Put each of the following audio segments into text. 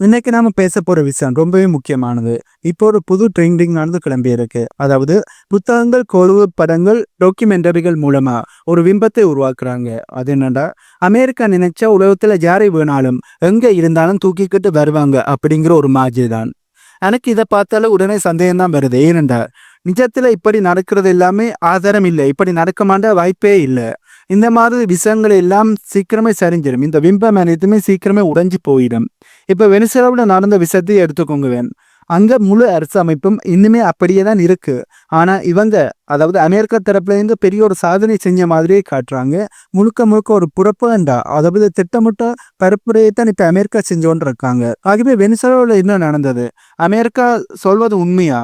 இன்னைக்கு நாம பேச போற விஷயம் ரொம்பவே முக்கியமானது. இப்போ ஒரு புது ட்ரெண்டிங்கானது கிளம்பி இருக்கு. அதாவது புத்தகங்கள் கொழுவு படங்கள் டாக்குமெண்டரிகள் மூலமா ஒரு விம்பத்தை உருவாக்குறாங்க. அது என்னடா? அமெரிக்கா நினைச்ச உலகத்துல யாரை வேணாலும் எங்க இருந்தாலும் தூக்கிக்கிட்டு வருவாங்க அப்படிங்கிற ஒரு மாதிரி தான். எனக்கு இதை பார்த்தாலும் உடனே சந்தேகம் தான் வருது. ஏனென்றா நிஜத்துல இப்படி நடக்கிறது எல்லாமே ஆதாரம் இல்லை. இப்படி நடக்க மாட்ட வாய்ப்பே இல்லை. இந்த மாதிரி விஷயங்கள் எல்லாம் சீக்கிரமே சரிஞ்சிடும் இந்த பிம்பம் அனைத்துமே சீக்கிரமே உடைஞ்சு போயிடும். இப்போ வெனிசுலாவில் நடந்த விஷயத்தை எடுத்துக்கோங்க வேன் முழு அரசு அமைப்பும் இன்னுமே அப்படியே தான் இருக்குது ஆனால் இவங்க அதாவது அமெரிக்கா தரப்புலேருந்து பெரிய ஒரு சாதனை செஞ்ச மாதிரியே காட்டுறாங்க. முழுக்க முழுக்க ஒரு புறப்பண்டா அதாவது திட்டமிட்ட பரப்புரையை தான் இப்போ அமெரிக்கா செஞ்சோன்னு இருக்காங்க. ஆகவே வெனிசுலாவில் என்ன நடந்தது? அமெரிக்கா சொல்வது உண்மையா?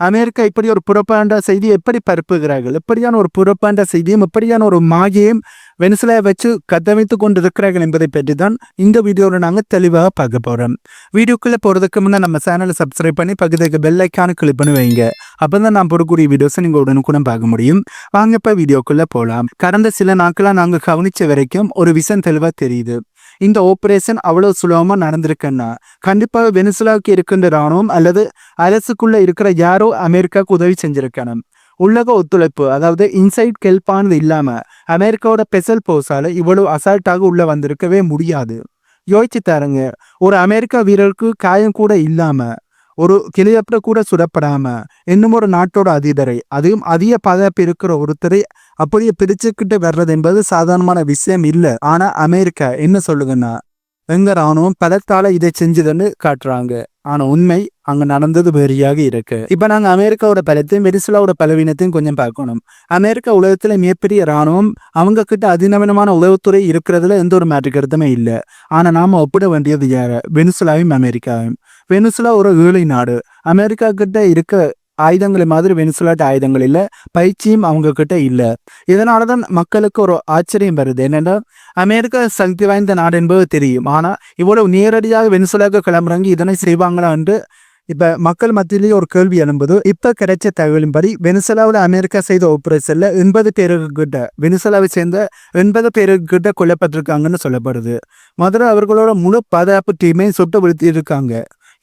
அமெரிக்கா இப்படி ஒரு புறப்பாண்ட செய்தி எப்படி பரப்புகிறார்கள்? எப்படியான ஒரு புறப்பாண்ட செய்தியும் எப்படியான ஒரு மாயையும் வெனிசுலா வச்சு கட்டமைத்து கொண்டு இருக்கிறார்கள் என்பதை பற்றி தான் இந்த வீடியோவில் நாங்கள் தெளிவாக பார்க்க போகிறோம் வீடியோக்குள்ளே போகிறதுக்கு முன்னே நம்ம சேனலை சப்ஸ்கிரைப் பண்ணி பக்கத்துக்கு பெல்லைக்கான கிளிக் பண்ணி வைங்க. அப்போ தான் நான் போடக்கூடிய வீடியோஸை நீங்கள் உடனுக்குடன் பார்க்க முடியும். வாங்க இப்போ வீடியோக்குள்ளே போகலாம். கடந்த சில நாட்களாக நாங்கள் கவனித்த வரைக்கும் ஒரு விஷயம் தெளிவாக தெரியுது. இந்த ஆபரேஷன் அவ்வளவு சுலபமா நடந்திருக்குன்னா கண்டிப்பாக வெனிசுலாவுக்கு இருக்கின்ற ராணுவம் அல்லது அரசுக்குள்ள இருக்கிற யாரோ அமெரிக்காவுக்கு உதவி செஞ்சிருக்கணும். உலக ஒத்துழைப்பு அதாவது இன்சைட் கெல்பானது இல்லாம அமெரிக்காவோட பெசல் போஸால் இவ்வளவு அசால்ட்டாக உள்ள வந்திருக்கவே முடியாது. யோசிச்சு தாருங்க ஒரு அமெரிக்கா வீரருக்கு காயம் கூட இல்லாம ஒரு கிளியப்பட கூட சுடப்படாம இன்னும் ஒரு நாட்டோட அதிபரை அதையும் அதிக பாதுகாப்பு இருக்கிற ஒருத்தரை அப்படியே பிரிச்சுக்கிட்டு வர்றது என்பது சாதாரணமான விஷயம் இல்லை. ஆனா அமெரிக்கா என்ன சொல்லுங்கன்னா எங்க ராணுவம் பலத்தால இதை செஞ்சதுன்னு காட்டுறாங்க. ஆனா உண்மை அங்க நடந்தது வேறியாக இருக்கு. இப்ப நாங்க அமெரிக்காவோட பலத்தையும் வெனிசுலாவோட பலவீனத்தையும் கொஞ்சம் பார்க்கணும். அமெரிக்கா உலகத்துல மிகப்பெரிய ராணுவம் அவங்க கிட்ட அதிநவீனமான உளவுத்துறை இருக்கிறதுல எந்த ஒரு மாற்று கருத்துமே இல்லை. ஆனா நாம ஒப்பிட வேண்டியது யார? வெனிசுலாவையும் அமெரிக்காவையும். வெனிசுலா ஒரு ஏழை நாடு. அமெரிக்கா கிட்ட இருக்க ஆயுதங்களை மாதிரி வெனிசுலாட்டு ஆயுதங்கள் இல்லை பயிற்சியும் அவங்க கிட்ட இல்லை. இதனால தான் மக்களுக்கு ஒரு ஆச்சரியம் வருது. என்னென்னா அமெரிக்கா சக்தி வாய்ந்த நாடு என்பது தெரியும். ஆனால் இவ்வளவு நேரடியாக வெனிசுலாவுக்கு கிளம்புறாங்க இதனை செய்வாங்களா என்று இப்போ மக்கள் மத்தியிலேயே ஒரு கேள்வி எழும்புது. இப்போ கிடைச்ச தகவலின்படி வெனிசுலாவில் அமெரிக்கா செய்த ஆபரேஷன்ல எண்பது பேருக்கிட்ட வெனிசுலாவை சேர்ந்த எண்பது பேருக்கிட்ட கொல்லப்பட்டிருக்காங்கன்னு சொல்லப்படுது. முதல்ல அவர்களோட முழு பாதுகாப்பு டீமே சுட்டு விழுத்தி இருக்காங்க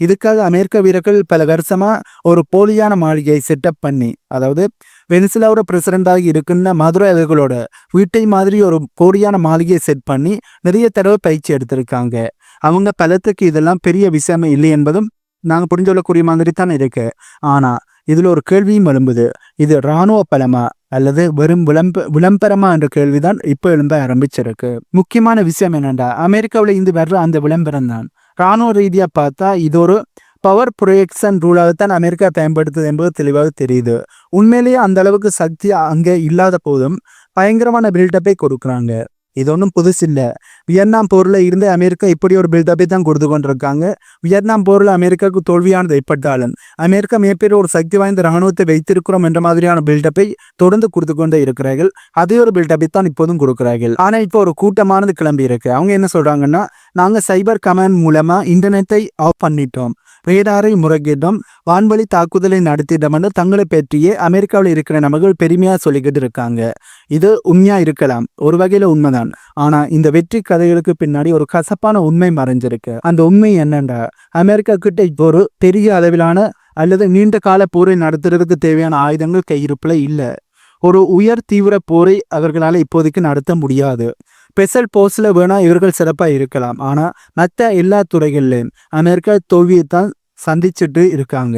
இதுக்காக அமெரிக்க வீரர்கள் பல வருஷமா ஒரு போலியான மாளிகையை செட்டப் பண்ணி அதாவது வெனிசுலாவோட பிரசிடண்டாக இருக்கின்ற மதுரை அவர்களோட வீட்டை மாதிரி ஒரு போலியான மாளிகையை செட் பண்ணி நிறைய தடவை பயிற்சி எடுத்திருக்காங்க. அவங்க பலத்துக்கு இதெல்லாம் பெரிய விஷயமே இல்லை என்பதும் நாங்கள் புரிஞ்சு கொள்ளக்கூடிய மாதிரி தான் இருக்கு. ஆனா இதுல ஒரு கேள்வியும் எழும்புது. இது இராணுவ பலமா? அல்லது வெறும் விளம்ப விளம்பரமா என்ற கேள்விதான் இப்போ எழும்ப ஆரம்பிச்சிருக்கு. முக்கியமான விஷயம் என்னென்றா அமெரிக்காவில் இருந்து வர்ற அந்த விளம்பரம் தான். இராணுவ ரீதியாக பார்த்தா இது ஒரு பவர் ப்ரோயேக்ஸன் ரூலாக தான் அமெரிக்கா பயன்படுத்துது என்பது தெளிவாக தெரியுது. உண்மையிலேயே அந்த அளவுக்கு சக்தி அங்கே இல்லாத போதும் பயங்கரமான பில்டப்பை கொடுக்குறாங்க. இது ஒன்றும் புதுசு இல்லை வியட்நாம் போரில் இருந்து அமெரிக்கா இப்படி ஒரு பில்டப்பை தான் கொடுத்து கொண்டிருக்காங்க. வியட்நாம் போரில் அமெரிக்காவுக்கு தோல்வியானது ஏற்பட்டாலும் அமெரிக்கா மிகப்பெரிய ஒரு சக்தி வாய்ந்த இராணுவத்தை வைத்திருக்கிறோம் என்ற மாதிரியான பில்டப்பை தொடர்ந்து கொடுத்து கொண்டே இருக்கிறார்கள். அதே ஒரு பில்டப்பை தான் இப்போதும் கொடுக்கிறார்கள். ஆனால் இப்போ ஒரு கூட்டமானது கிளம்பி இருக்கு. அவங்க என்ன சொல்கிறாங்கன்னா நாங்கள் சைபர் கமாண்ட் மூலமாக இன்டர்நெட்டை ஆஃப் பண்ணிட்டோம். ரேடாரை முறைகிட்டோம். வான்வழி தாக்குதலை நடத்திட்டோம் என்று தங்களை பற்றியே அமெரிக்காவில் இருக்கிற நபர்கள் பெருமையாக சொல்லிக்கிட்டு இருக்காங்க. இது உண்மையா இருக்கலாம். ஒரு வகையில் உண்மைதான். ஆனா இந்த வெற்றி கதைகளுக்கு பின்னாடி ஒரு கசப்பான உண்மை மறைஞ்சிருக்கு. அந்த உண்மை என்னண்டா அமெரிக்கா கிட்ட இப்போ ஒரு பெரிய அளவிலான அல்லது நீண்ட கால போரை நடத்துறதுக்கு தேவையான ஆயுதங்கள் கையிருப்புல இல்லை. ஒரு உயர் தீவிர போரை அவர்களால் இப்போதைக்கு நடத்த முடியாது. ஸ்பெஷல் போஸ்டில் வேணா இவர்கள் சிறப்பாக இருக்கலாம். ஆனால் மற்ற எல்லா துறைகள்லையும் அமெரிக்கா தோல்வியை தான் சந்திச்சுட்டு இருக்காங்க.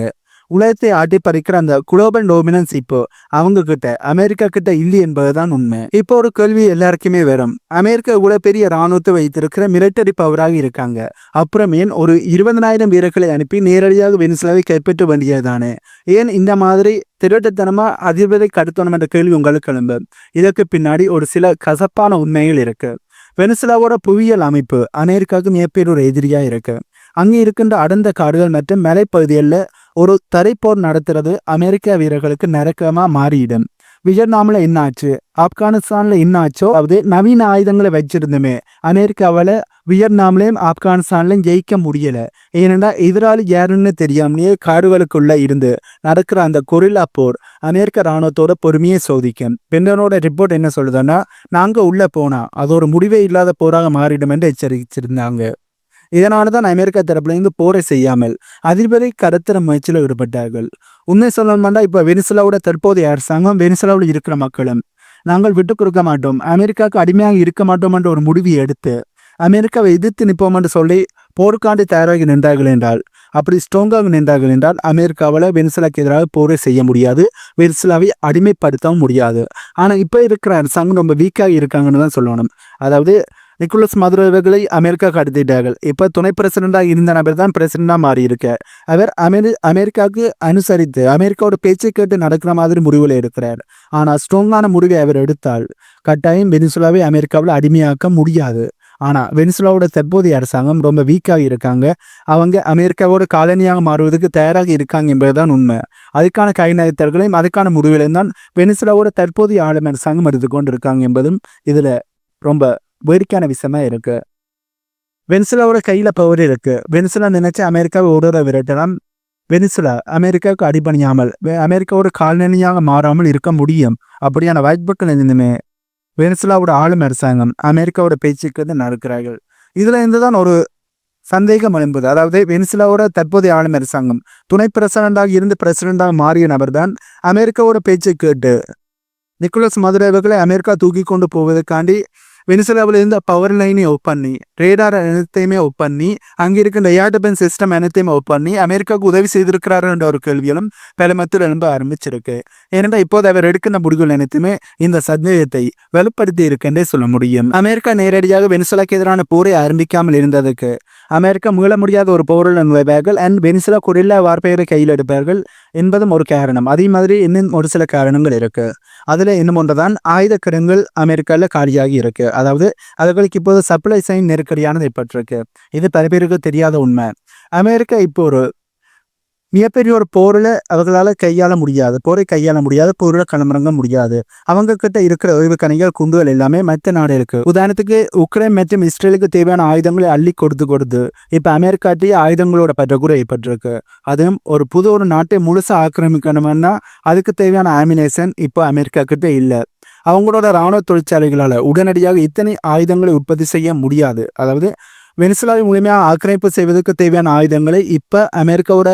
உலகத்தை ஆட்டி பறிக்கிற அந்த குளோபல் டோமினன்ஸ் இப்போ அவங்க கிட்ட அமெரிக்கா கிட்ட இல்லை என்பதுதான் உண்மை. இப்போ ஒரு கேள்வி எல்லாருக்குமே வரும். அமெரிக்கா இவ்வளவு பெரிய ராணுவத்தை வைத்திருக்கிற மிலிட்டரி பவராக இருக்காங்க. அப்புறம் ஏன் ஒரு இருபதனாயிரம் வீரர்களை அனுப்பி நேரடியாக வெனிசுலாவை கைப்பற்ற வேண்டியதுதானே? ஏன் இந்த மாதிரி திருட்டுத்தனமா அதிபரை கடத்தணும் என்ற கேள்வி உங்களுக்கு எழும்பு. இதற்கு பின்னாடி ஒரு சில கசப்பான உண்மைகள் இருக்கு. வெனிசுலாவோட புவியியல் அமைப்பு அமெரிக்காவுக்கு மிகப்பெரிய ஒரு எதிரியா இருக்கு. அங்கே இருக்கின்ற அடர்ந்த காடுகள் மற்றும் மலைப்பகுதிகளில் ஒரு தரைப்போர் நடத்துறது அமெரிக்க வீரர்களுக்கு நெருக்கமாக மாறிடும் வியட்நாமில் என்னாச்சு? ஆப்கானிஸ்தானில் என்னாச்சோ? அது அதாவது நவீன ஆயுதங்களை வச்சிருந்துமே. அமெரிக்காவில் வியட்நாம்லேயும் ஆப்கானிஸ்தான்லையும் ஜெயிக்க முடியல. ஏனென்றா எதிராளி யாருன்னு தெரியாமலேயே காடுகளுக்குள்ளே இருந்து நடக்கிற அந்த கொரில்லா போர் அமெரிக்க ராணுவத்தோட பொறுமையை சோதிக்கும். பெண்டனோட ரிப்போர்ட் என்ன சொல்லுதுன்னா நாங்கள் உள்ளே போனால் அது ஒரு முடிவே இல்லாத போராக மாறிடும் என்று எச்சரிச்சிருந்தாங்க இதனால தான் அமெரிக்கா தரப்புலேருந்து போரை செய்யாமல் அதிபரை கடத்துற முயற்சியில் ஈடுபட்டார்கள். உண்மை சொல்லணும்னா இப்போ வெனிசுலாவோட தற்போதைய அரசாங்கம் வெனிசுலாவில் இருக்கிற மக்களும் நாங்கள் விட்டு கொடுக்க மாட்டோம். அமெரிக்காவுக்கு அடிமையாக இருக்க மாட்டோம் என்ற ஒரு முடிவை எடுத்து அமெரிக்காவை எதிர்த்து நிற்போம் என்று சொல்லி போருக்காண்டி தயாராகி நின்றார்கள் என்றால் அப்படி ஸ்ட்ராங்காக நின்றார்கள் என்றால் அமெரிக்காவில் வெனிசுலாக்கு எதிராக போரை செய்ய முடியாது. வெனிசுலாவை அடிமைப்படுத்தவும் முடியாது. ஆனால் இப்போ இருக்கிற அரசாங்கம் ரொம்ப வீக்காக இருக்காங்கன்னு தான் சொல்லணும். அதாவது நிக்கோலஸ் மதுரோ இவர்களை அமெரிக்கா கடத்திட்டார்கள். இப்போ துணை பிரசிடண்டாக இருந்த நபர் தான் பிரசிடண்டாக மாறி அவர் அமெரி அமெரிக்காவுக்கு அனுசரித்து அமெரிக்காவோட பேச்சை கேட்டு நடக்கிற மாதிரி முடிவில் இருக்கிறார். ஆனால் ஸ்ட்ராங்கான முடிவை அவர் எடுத்தால் கட்டாயம் வெனிசுலாவை அமெரிக்காவில் அடிமையாக்க முடியாது. ஆனால் வெனிசுலாவோட தற்போதைய அரசாங்கம் ரொம்ப வீக்காக இருக்காங்க. அவங்க அமெரிக்காவோட காலனியாக மாறுவதற்கு தயாராக இருக்காங்க என்பதுதான் உண்மை. அதுக்கான கைநகத்தர்களையும் அதுக்கான முடிவுகளையும் தான் வெனிசுலாவோட தற்போதைய ஆளும் அரசாங்கம் எடுத்துக்கொண்டு இருக்காங்க என்பதும் இதில் ரொம்ப வேடிக்கையான விஷயமா இருக்கு. வெனிசுலாவோட கையில் பவர் இருக்கு. வெனிசுலா நினைச்சு அமெரிக்காவை ஓடுற விரட்டலாம். வெனிசுலா அமெரிக்காவுக்கு அடிபணியாமல் அமெரிக்காவோட கால்நிலையாக மாறாமல் இருக்க முடியும். அப்படியான வாய்ப்புகள் இருந்துமே வெனிசுலாவோட ஆளும் அரசாங்கம் அமெரிக்காவோட பேச்சுக்கு வந்து நடக்கிறார்கள் இதுல இருந்து தான் ஒரு சந்தேகம் எழும்புது. அதாவது வெனிசுலாவோட தற்போதைய ஆளும் அரசாங்கம் துணை பிரசிடண்டாக இருந்து பிரசிடண்டாக மாறிய நபர் தான் அமெரிக்காவோட பேச்சை கேட்டு நிக்கோலஸ் மதுரேவர்களை அமெரிக்கா தூக்கி கொண்டு போவதற்காண்டி வெனிசுலாவில் இருந்த பவர் லைனை ஒப் பண்ணி ரேடார் அனைத்தையுமே ஒப் பண்ணி அங்கே இருக்கின்ற ஏர்டபன் சிஸ்டம் அனைத்தையுமே ஒப் பண்ணி அமெரிக்காவுக்கு உதவி செய்திருக்கிறாருன்ற ஒரு பல பலமத்தில் எழும்ப ஆரம்பிச்சிருக்கு. ஏனென்றால் இப்போது அவர் எடுக்கின்ற முடிவுகள் அனைத்துமே இந்த சந்தேகத்தை வலுப்படுத்தி இருக்கின்றே சொல்ல முடியும். அமெரிக்கா நேரடியாக வெனிசுலாக்கு எதிரான போரை ஆரம்பிக்காமல் இருந்ததுக்கு அமெரிக்கா மீள முடியாத ஒரு போரில் நுழைவார்கள் அண்ட் வெனிசுலா கொரில்லா வார்பெயரை கையில் எடுப்பார்கள் என்பதும் ஒரு காரணம். அதே மாதிரி இன்னும் ஒரு சில காரணங்கள் இருக்குது அதில் இன்னும் ஒன்றுதான் ஆயுத கிடங்குகள் அமெரிக்காவில் காலியாகி இருக்குது அதாவது அவர்களுக்கு இப்போது சப்ளை சைன் நெருக்கடியானது ஏற்பட்டிருக்கு இது பல பேருக்கு தெரியாத உண்மை. அமெரிக்கா இப்போ ஒரு மிகப்பெரிய ஒரு போரில் அவர்களால் கையாள முடியாது. போரை கையாள முடியாது. போரில் களமிறங்க முடியாது. அவங்க கிட்ட இருக்கிற கணிகள் குண்டுகள் எல்லாமே மற்ற நாடுகளுக்கு. உதாரணத்துக்கு உக்ரைன் மற்றும் இஸ்ரேலுக்கு தேவையான ஆயுதங்களை அள்ளி கொடுத்து கொடுத்து இப்போ அமெரிக்காட்டிலேயே ஆயுதங்களோட பற்றக்குறை ஏற்பட்டிருக்கு. அதுவும் ஒரு புது ஒரு நாட்டை முழுசாக ஆக்கிரமிக்கணும்னா அதுக்கு தேவையான ஆமினேஷன் இப்போ அமெரிக்கா கிட்ட இல்லை. அவங்களோட இராணுவ தொழிற்சாலைகளால் உடனடியாக இத்தனை ஆயுதங்களை உற்பத்தி செய்ய முடியாது. அதாவது வெனிசுலாவை முழுமையாக ஆக்கிரமிப்பு செய்வதற்கு தேவையான ஆயுதங்களை இப்போ அமெரிக்காவோட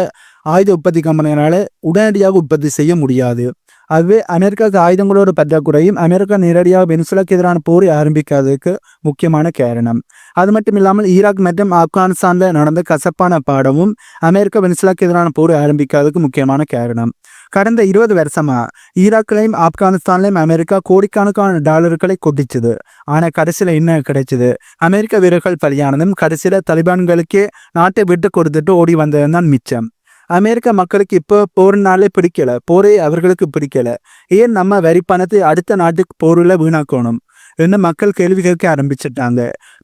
ஆயுத உற்பத்தி கம்பெனிகளால் உடனடியாக உற்பத்தி செய்ய முடியாது. அதுவே அமெரிக்காவுக்கு ஆயுதங்களோட பற்றாக்குறையும் அமெரிக்கா நேரடியாக வெனிசுலாக்கு எதிரான போரை ஆரம்பிக்காததுக்கு முக்கியமான காரணம். அது மட்டும் இல்லாமல் ஈராக் மற்றும் ஆப்கானிஸ்தானில் நடந்த கசப்பான பாடமும் அமெரிக்கா வெனிசுலாக்கு எதிரான போரை ஆரம்பிக்காததுக்கு முக்கியமான காரணம். கடந்த இருபது வருஷமா ஈராக்லையும் ஆப்கானிஸ்தான்லையும் அமெரிக்கா கோடிக்கணக்கான டாலர்களை கொட்டிச்சுது. ஆனால் கடைசியில் என்ன கிடைச்சது? அமெரிக்க வீரர்கள் பலியானதும் கடைசியில் தலிபான்களுக்கே நாட்டை விட்டு கொடுத்துட்டு ஓடி வந்ததுதான் தான் மிச்சம். அமெரிக்க மக்களுக்கு இப்போ போர்னாலே பிடிக்கல. போரே அவர்களுக்கு பிடிக்கல. ஏன் நம்ம வரி பணத்தை அடுத்த நாட்டுக்கு போரில் வீணாக்கணும்? என்று மக்கள் கேள்வி கேட்க ஆரம்பிச்சிட்டாங்க.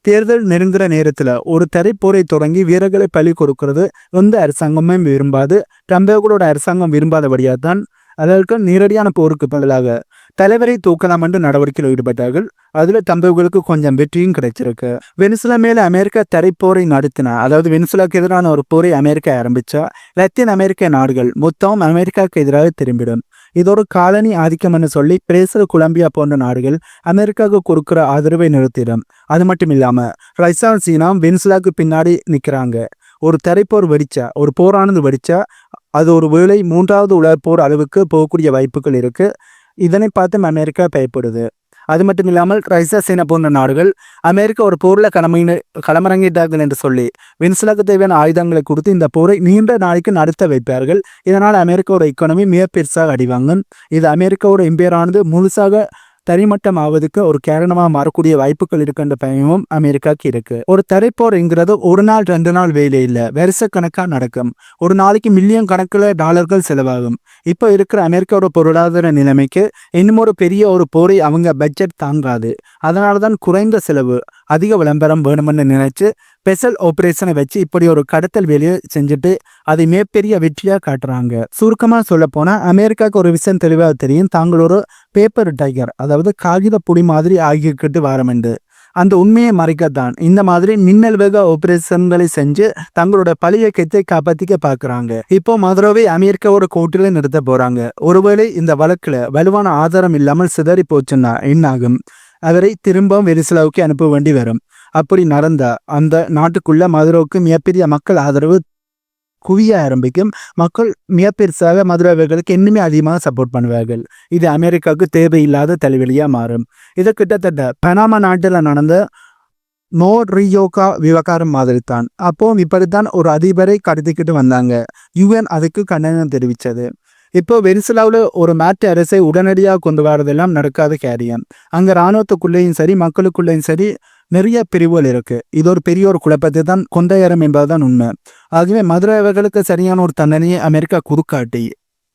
தேர்தல் நெருங்குற நேரத்தில் ஒரு தரைப்போரை தொடங்கி வீரர்களை பழி கொடுக்கிறது எந்த அரசாங்கமும் விரும்பாது. ட்ரம்பேகளோட அரசாங்கம் விரும்பாதபடியாக தான் அதற்கு நேரடியான போருக்கு பதிலாக தலைவரை தூக்கலாம் என்று நடவடிக்கையில் ஈடுபட்டார்கள். அதுல தம்பவர்களுக்கு கொஞ்சம் வெற்றியும் கிடைச்சிருக்கு. வெனிசுலா மேல அமெரிக்கா தரைப்போரை நடத்தினா அதாவது வெனிசுலாக்கு எதிரான ஒரு போரை அமெரிக்கா ஆரம்பிச்சா லத்தீன் அமெரிக்க நாடுகள் மொத்தம் அமெரிக்காவுக்கு எதிராக திரும்பிடும். இது ஒரு காலனி ஆதிக்கம்னு சொல்லி பிரேசில் கொலம்பியா போன்ற நாடுகள் அமெரிக்காவுக்கு கொடுக்குற ஆதரவை நிறுத்திடும். அது மட்டும் இல்லாம ரைசான் சீனா வெனிசுலாக்கு பின்னாடி நிற்கிறாங்க. ஒரு தரைப்போர் வெடிச்சா ஒரு போரானது வெடிச்சா அது ஒரு வேளை மூன்றாவது உலகப் போர் அளவுக்கு போகக்கூடிய வாய்ப்புகள் இருக்குது இதனை பார்த்து அமெரிக்கா பயப்படுது. அது மட்டும் இல்லாமல் ரஷ்யா சீனா போன்ற நாடுகள் அமெரிக்கா ஒரு போரில் களமின களமிறங்கிட்டார்கள் என்று சொல்லி வெனிசுலாக்கு தேவையான ஆயுதங்களை கொடுத்து இந்த போரை நீண்ட நாளைக்கு நடத்த வைப்பார்கள். இதனால் அமெரிக்காவோட எக்கானமி மிக பெருசாக அடிவாங்கும். இது அமெரிக்காவோட இம்பேரானது முழுசாக தனிமட்டம் ஆவதுக்கு ஒரு காரணமாக மாறக்கூடிய வாய்ப்புகள் இருக்கின்ற பயமும் அமெரிக்காவுக்கு இருக்கு. ஒரு தரைப்போர்ங்கிறது ஒரு நாள் ரெண்டு நாள் வேலை இல்லை. வருஷ கணக்காக நடக்கும். ஒரு நாளைக்கு மில்லியன் கணக்கில் டாலர்கள் செலவாகும். இப்போ இருக்கிற அமெரிக்காவோட பொருளாதார நிலைமைக்கு இன்னும் ஒரு பெரிய ஒரு போரை அவங்க பட்ஜெட் தாங்காது. அதனால தான் குறைந்த செலவு அதிக விளம்பரம் வேணும்னு நினைச்சு ஸ்பெஷல் ஆபரேஷனை வச்சு இப்படி ஒரு கடத்தல் வேலையை செஞ்சுட்டு அதை மிகப்பெரிய வெற்றியாக காட்டுறாங்க. சுருக்கமாக சொல்ல போனால் அமெரிக்காவுக்கு ஒரு விஷயம் தெளிவாக தெரியும். தாங்கள் ஒரு பேப்பர் டைகர் அதாவது காகித புடி மாதிரி ஆகிக்கிட்டு வரமெண்டு அந்த உண்மையை மறைக்கத்தான். இந்த மாதிரி மின்னல் வேக ஆபரேஷன்களை செஞ்சு தங்களோட பழைய கெத்தை காப்பாத்திக்க பாக்குறாங்க இப்போ மதுரவை ஒரு கோர்ட்டில் நிறுத்த போறாங்க. ஒருவேளை இந்த வழக்குல வலுவான ஆதாரம் இல்லாமல் சிதறி போச்சுன்னா என்னாகும்? அவரை திரும்பவும் வெரிசலாவுக்கு அனுப்ப வேண்டி வரும். அப்படி நடந்த அந்த நாட்டுக்குள்ள மதுரோவுக்கு மிகப்பெரிய மக்கள் ஆதரவு குவிய ஆரம்பிக்கும். மக்கள் மிக பெருசாக மதுராவர்களுக்கு இன்னுமே அதிகமாக சப்போர்ட் பண்ணுவார்கள். இது அமெரிக்காவுக்கு தேவையில்லாத தலைவலியாக மாறும். இது கிட்டத்தட்ட பனாமா நாட்டில் நடந்த நோ ரியோகா விவகாரம் மாதிரி தான் அப்போ இப்படித்தான் ஒரு அதிபரை கடத்திக்கிட்டு வந்தாங்க. யுஎன் அதுக்கு கண்டனம் தெரிவித்தது. இப்போ வெனிசுலாவில் ஒரு மாற்று அரசை உடனடியாக கொண்டு வரதெல்லாம் நடக்காத காரியம். அங்கே இராணுவத்துக்குள்ளேயும் சரி மக்களுக்குள்ளேயும் சரி நிறைய பிரிவுகள் இருக்கு. இது ஒரு பெரிய ஒரு குழப்பத்தை தான் கொண்டையறம் என்பதுதான் உண்மை. ஆகவே மதுரவர்களுக்கு சரியான ஒரு தண்டனையை அமெரிக்கா குறுக்காட்டி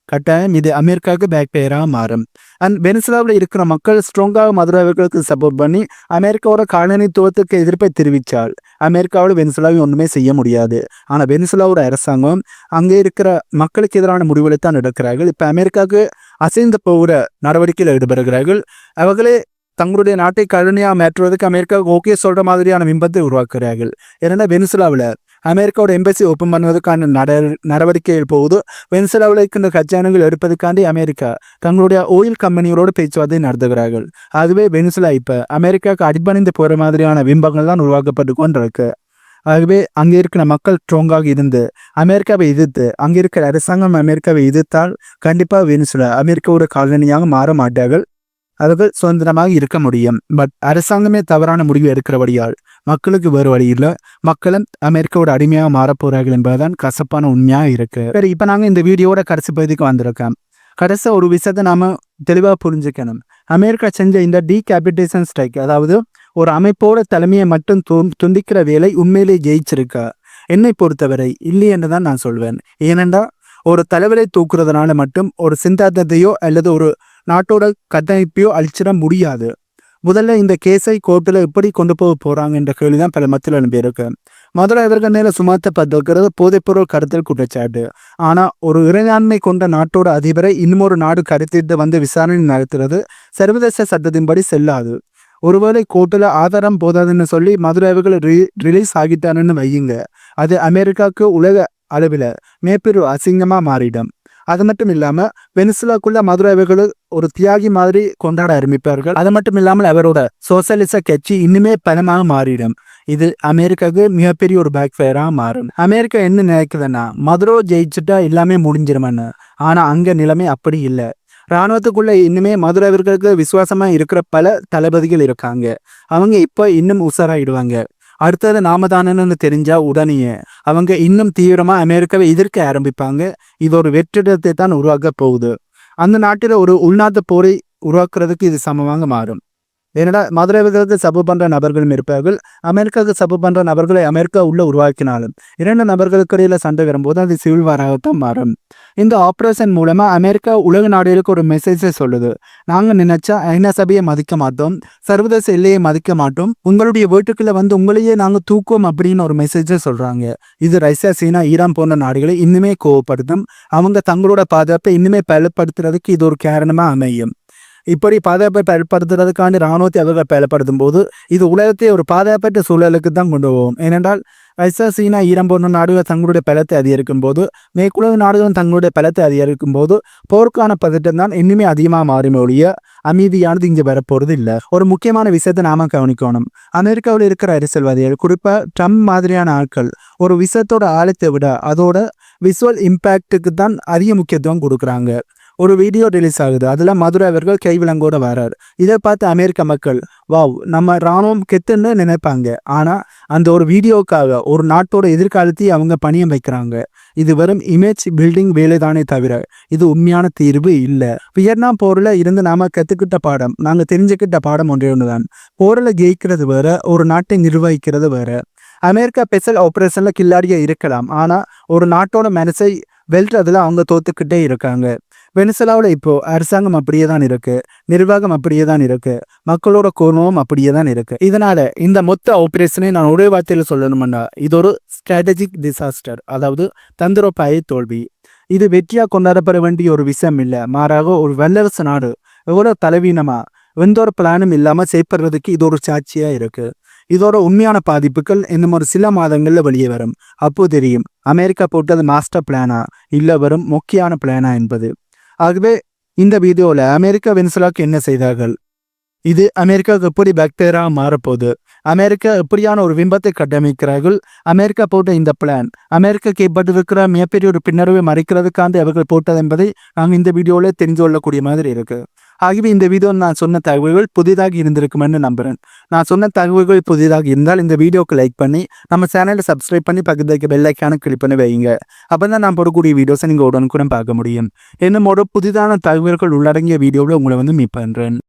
கட்டாயம் இது அமெரிக்காவுக்கு பேக் பேராக மாறும். அண்ட் வெனிசுலாவில் இருக்கிற மக்கள் ஸ்ட்ராங்காக மதுரவர்களுக்கு சப்போர்ட் பண்ணி அமெரிக்காவோட காலனித்துவத்துக்கு எதிர்ப்பை தெரிவித்தால் அமெரிக்காவில் வெனிசுலாவை ஒன்றுமே செய்ய முடியாது. ஆனால் வெனிசுலாவோட அரசாங்கம் அங்கே இருக்கிற மக்களுக்கு எதிரான முடிவுகளை தான் எடுக்கிறார்கள். இப்போ அமெரிக்காவுக்கு அசைந்து போகிற நடவடிக்கையில் ஈடுபடுகிறார்கள். அவர்களே தங்களுடைய நாட்டை கருணையாக மாற்றுவதற்கு அமெரிக்கா ஓகே சொல்கிற மாதிரியான பிம்பத்தை உருவாக்குகிறார்கள். ஏன்னா வெனிசுலாவில் அமெரிக்காவோட எம்பசி ஓப்பன் பண்ணுவதற்கான நட நடவடிக்கைகள் போகுது வெனிசுலாவில் இருக்கின்ற கச்சானங்கள் எடுப்பதற்காண்டி அமெரிக்கா தங்களுடைய ஓயில் கம்பெனிகளோடு பேச்சுவார்த்தை நடத்துகிறார்கள். அதுவே வெனிசுலா இப்போ அமெரிக்காவுக்கு அடிபணிந்து போகிற மாதிரியான பிம்பங்கள் தான் உருவாக்கப்பட்டு கொண்டிருக்கு. ஆகவே அங்கே இருக்கிற மக்கள் ஸ்ட்ராங்காக இருந்து அமெரிக்காவை எதிர்த்து அங்கே இருக்கிற அரசாங்கம் அமெரிக்காவை எதிர்த்தால் கண்டிப்பாக வெனிசுலா அமெரிக்காவோட காலனியாக மாற மாட்டார்கள். அவர்கள் சுதந்திரமாக இருக்க முடியும். பட் அரசாங்கமே தவறான முடிவு எடுக்கிறபடியால் மக்களுக்கு வேறு வழி இல்லை. மக்களும் அமெரிக்காவோட அடிமையாக மாறப்போறார்கள் என்பதுதான் கசப்பான உண்மையாக இருக்கு. சரி இப்போ நாங்கள் இந்த வீடியோட கடைசி பகுதிக்கு வந்திருக்கோம். கடைசி ஒரு விஷயத்தை நாம தெளிவாக புரிஞ்சுக்கணும். அமெரிக்கா செஞ்ச இந்த டீகேபிட்டேஷன் ஸ்ட்ரைக் அதாவது ஒரு அமைப்போட தலைமையை மட்டும் து துண்டிக்கிற வேலை உண்மையிலே ஜெயிச்சிருக்கா? என்னை பொறுத்தவரை இல்லை என்று தான் நான் சொல்வேன். ஏனென்றால் ஒரு தலைவரை தூக்குறதுனால மட்டும் ஒரு சிந்தாந்தத்தையோ அல்லது ஒரு நாட்டோட கட்டமைப்பையோ அழிச்சிட முடியாது. முதல்ல இந்த கேஸை கோர்ட்டில் எப்படி கொண்டு போக போகிறாங்க என்ற கேள்விதான் பல மத்தியில் அனுப்பியிருக்கு முதல்ல இவர்கள் மேலே சுமத்தப்பட்டிருக்கிறது போதைப்பொருள் கடத்தல் குற்றச்சாட்டு. ஆனால் ஒரு இறையாண்மை கொண்ட நாட்டோட அதிபரை இன்னமொரு நாடு கடத்திட்டு வந்து விசாரணை நடத்துறது சர்வதேச சட்டத்தின்படி செல்லாது. ஒருவேளை கோர்ட்டில் ஆதாரம் போதாதுன்னு சொல்லி மதுரை ரி ரிலீஸ் ஆகிட்டாருன்னு வையுங்க. அது அமெரிக்காவுக்கு உலக அளவில் மேப்பெரு அசிங்கமாக மாறிடும். அது மட்டும் இல்லாமல் வெனிசுலாக்குள்ள மதுரை ஒரு தியாகி மாதிரி கொண்டாட ஆரம்பிப்பார்கள். அது மட்டும் இல்லாமல் அவரோட சோசியலிச கட்சி இன்னுமே பலமாக மாறிடும். இது அமெரிக்காவுக்கு மிகப்பெரிய ஒரு பேக் மாறும். அமெரிக்கா என்ன நினைக்குதுன்னா மதுரோ ஜெயிச்சுட்டா எல்லாமே முடிஞ்சிருமென்னு. ஆனால் அங்கே நிலைமை அப்படி இல்லை. இராணுவத்துக்குள்ள இன்னுமே மதுரவர்களுக்கு விசுவாசமா இருக்கிற பல தளபதிகள் இருக்காங்க. அவங்க இப்போ இன்னும் உசாராயிடுவாங்க அடுத்தது நாம தானன்னு தெரிஞ்சா உடனே அவங்க இன்னும் தீவிரமா அமெரிக்காவை எதிர்க்க ஆரம்பிப்பாங்க. இது ஒரு வெற்றிடத்தை தான் உருவாக்க போகுது. அந்த நாட்டில் ஒரு உள்நாட்டு போரை உருவாக்குறதுக்கு இது சமமாக மாறும். ஏன்னா மதுரைவர்களுக்கு சபு பண்ற நபர்களும் இருப்பார்கள். அமெரிக்காவுக்கு சபு பண்ற நபர்களை அமெரிக்கா உள்ள உருவாக்கினாலும் இரண்டு நபர்களுக்கு இடையில சண்டை வரும்போது அது சிவில் வாராகத்தான் மாறும். இந்த ஆப்ரேஷன் மூலமா அமெரிக்கா உலக நாடுகளுக்கு ஒரு மெசேஜை சொல்லுது. நாங்க நினைச்சா ஐநா சபையை மதிக்க மாட்டோம். சர்வதேச எல்லையை மதிக்க மாட்டோம். உங்களுடைய வீட்டுக்குள்ள வந்து உங்களையே நாங்க தூக்குவோம் அப்படின்னு ஒரு மெசேஜை சொல்றாங்க. இது ரஷ்யா சீனா ஈரான் போன்ற நாடுகளை இன்னுமே கோவப்படுத்தும். அவங்க தங்களோட பாதுகாப்பை இன்னுமே பலப்படுத்துறதுக்கு இது ஒரு காரணமா அமையும். இப்படி பாதுகாப்பை பயன்படுத்துறதுக்காண்டி இராணுவத்தை அவர்கள் பயன்படுத்தும் போது இது உலகத்தை ஒரு பாதுகாப்பற்ற சூழலுக்கு தான் கொண்டு போகும். ஏனென்றால் ரஷ்யா சீனா ஈரம் போன்ற நாடுகள் தங்களுடைய பலத்தை அதிகரிக்கும் போது மேற்குலக நாடுகளும் தங்களுடைய பலத்தை அதிகரிக்கும் போது போருக்கான பதட்டம் தான் இன்னுமே அதிகமாக மாறும் ஒழிய அமைதியானது இங்கே வரப்போறது இல்லை. ஒரு முக்கியமான விஷயத்தை நாம கவனிக்கணும். அமெரிக்காவில் இருக்கிற அரசியல்வாதிகள் குறிப்பாக ட்ரம்ப் மாதிரியான ஆட்கள் ஒரு விஷயத்தோட ஆழத்தை விட அதோட விசுவல் இம்பேக்டுக்கு தான் அதிக முக்கியத்துவம் கொடுக்குறாங்க. ஒரு வீடியோ ரிலீஸ் ஆகுது. அதில் மதுரை அவர்கள் கைவிலங்கோட வரார். இதை பார்த்து அமெரிக்க மக்கள் வாவ் நம்ம இராணுவம் கெத்துன்னு நினைப்பாங்க. ஆனால் அந்த ஒரு வீடியோக்காக ஒரு நாட்டோட எதிர்காலத்தையும் அவங்க பணியம் வைக்கிறாங்க. இது வெறும் இமேஜ் பில்டிங் வேலை தானே தவிர இது உண்மையான தீர்வு இல்லை. வியட்நாம் போரில் இருந்து நாம் கற்றுக்கிட்ட பாடம் நாங்கள் தெரிஞ்சுக்கிட்ட பாடம் ஒன்றே ஒன்று தான் போரில் ஜெயிக்கிறது வேற ஒரு நாட்டை நிர்வகிக்கிறது வேற. அமெரிக்கா ஸ்பெஷல் ஆப்ரேஷனில் கில்லாடியாக இருக்கலாம். ஆனால் ஒரு நாட்டோட மனசை வெல்றதுல அவங்க தோத்துக்கிட்டே இருக்காங்க. வெனிசலாவில் இப்போ அரசாங்கம் அப்படியே தான் இருக்கு நிர்வாகம் அப்படியே தான் இருக்கு மக்களோட கோணமும் அப்படியே தான் இருக்கு. இதனால இந்த மொத்த ஆப்ரேஷனை நான் ஒரே வார்த்தையில் சொல்லணும்னா இது ஒரு ஸ்ட்ராட்டஜிக் டிசாஸ்டர் அதாவது தந்திரோபாய தோல்வி. இது வெற்றியாக கொண்டாடப்பட வேண்டிய ஒரு விஷயம் இல்லை மாறாக ஒரு வல்லரசு நாடு எவ்வளோ தலைவீனமாக எந்த ஒரு பிளானும் இல்லாமல் செய்யப்படுறதுக்கு இது ஒரு சாட்சியாக இருக்கு. இதோட உண்மையான பாதிப்புகள் இன்னும் ஒரு சில மாதங்களில் வெளியே வரும். அப்போ தெரியும் அமெரிக்கா போட்டது மாஸ்டர் பிளானா இல்லை வரும் முக்கியமான பிளானா என்பது. ஆகவே இந்த வீடியோவில் அமெரிக்கா வெனிசுலாக்கு என்ன செய்தார்கள்? இது அமெரிக்காவுக்கு எப்படி பாக்டீரியா மாறப்போகுது? அமெரிக்கா எப்படியான ஒரு விம்பத்தை கட்டமைக்கிறார்கள்? அமெரிக்கா போட்ட இந்த பிளான் அமெரிக்காக்கு ஏற்பட்டிருக்கிற மிகப்பெரிய ஒரு பின்னரவை மறைக்கிறதுக்காக அவர்கள் போட்டது என்பதை நாங்கள் இந்த வீடியோவில் தெரிந்து கொள்ளக்கூடிய மாதிரி இருக்கு. ஆகவே இந்த வீடியோ நான் சொன்ன தகவல்கள் புதிதாக இருந்திருக்குமென்னு நம்புகிறேன் நான் சொன்ன தகவல்கள் புதிதாக இருந்தால் இந்த வீடியோக்கு லைக் பண்ணி நம்ம சேனலை சப்ஸ்கிரைப் பண்ணி பக்கத்தில் பெல்லைக்கான கிளிக் பண்ணி வைங்க. அப்போ தான் நான் போடக்கூடிய வீடியோஸை நீங்கள் உடனுக்குடன் பார்க்க முடியும். என்னமோட புதிதான தகவல்கள் உள்ளடங்கிய வீடியோவில் உங்களை வந்து மீட் பண்ணுறேன்